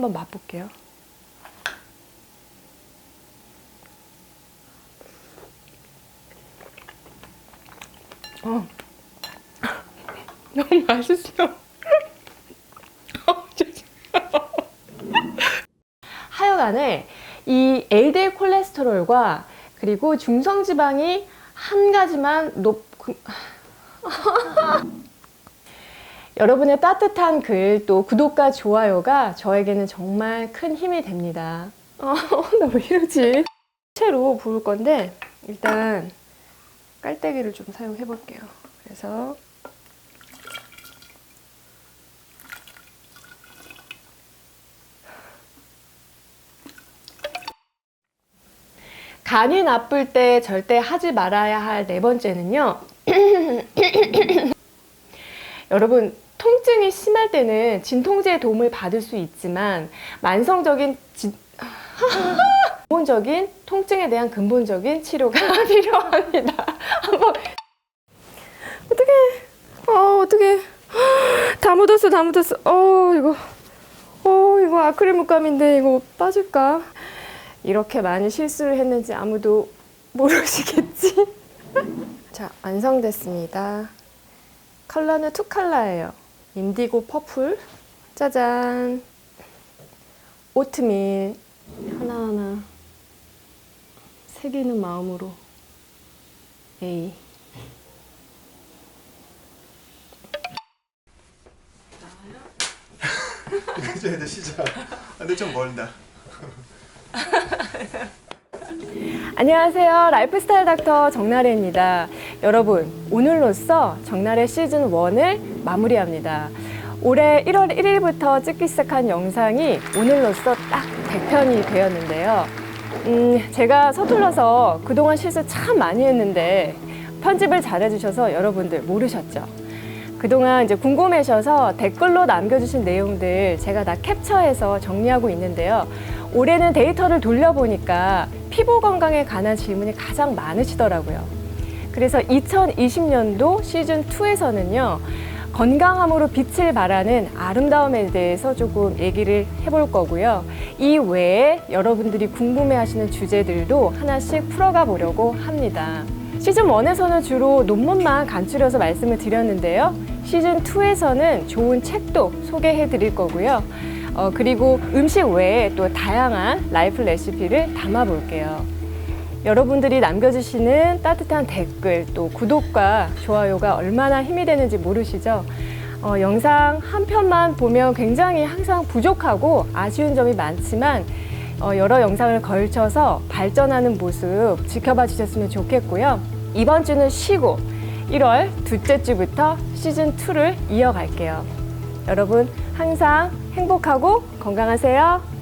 한번 맛볼게요. 어. 너무 맛있어. 어. 하여간에 이 LDL 콜레스테롤과 그리고 중성지방이 한 가지만 높 여러분의 따뜻한 글 또 구독과 좋아요가 저에게는 정말 큰 힘이 됩니다. 어, 나왜 이러지? 채로 부을 건데 일단 깔때기를 좀 사용해 볼게요. 그래서 간이 나쁠 때 절대 하지 말아야 할 네 번째는요. 여러분, 통증이 심할 때는 진통제의 도움을 받을 수 있지만 만성적인 진... 근본적인 통증에 대한 근본적인 치료가 필요합니다. 한번 어떻게? 어 어떻게? 다 묻었어, 다 묻었어. 어 이거, 어 이거 아크릴 물감인데 이거 빠질까? 이렇게 많이 실수를 했는지 아무도 모르시겠지? 자, 완성됐습니다. 컬러는 투 컬러예요. 인디고 퍼플. 짜잔. 오트밀. 하나하나 새기는 마음으로. 에이. 이제 애들 시작. 아, 근데 좀 멀다. 안녕하세요. 라이프스타일 닥터 정나래입니다. 여러분, 오늘로써 정나래 시즌 1을 마무리합니다. 올해 1월 1일부터 찍기 시작한 영상이 오늘로써 딱 100편이 되었는데요. 음, 제가 서툴러서 그동안 실수 참 많이 했는데 편집을 잘해주셔서 여러분들 모르셨죠? 그동안 이제 궁금해셔서 댓글로 남겨주신 내용들 제가 다 캡처해서 정리하고 있는데요. 올해는 데이터를 돌려보니까 피부 건강에 관한 질문이 가장 많으시더라고요. 그래서 2020년도 시즌2에서는요, 건강함으로 빛을 발하는 아름다움에 대해서 조금 얘기를 해볼 거고요. 이 외에 여러분들이 궁금해 하시는 주제들도 하나씩 풀어가 보려고 합니다. 시즌 1에서는 주로 논문만 간추려서 말씀을 드렸는데요. 시즌 2에서는 좋은 책도 소개해 드릴 거고요. 어, 그리고 음식 외에 또 다양한 라이프 레시피를 담아 볼게요. 여러분들이 남겨주시는 따뜻한 댓글 또 구독과 좋아요가 얼마나 힘이 되는지 모르시죠? 어, 영상 한 편만 보면 굉장히 항상 부족하고 아쉬운 점이 많지만 어, 여러 영상을 걸쳐서 발전하는 모습 지켜봐 주셨으면 좋겠고요. 이번 주는 쉬고 1월 둘째 주부터 시즌 2를 이어갈게요. 여러분 항상 행복하고 건강하세요.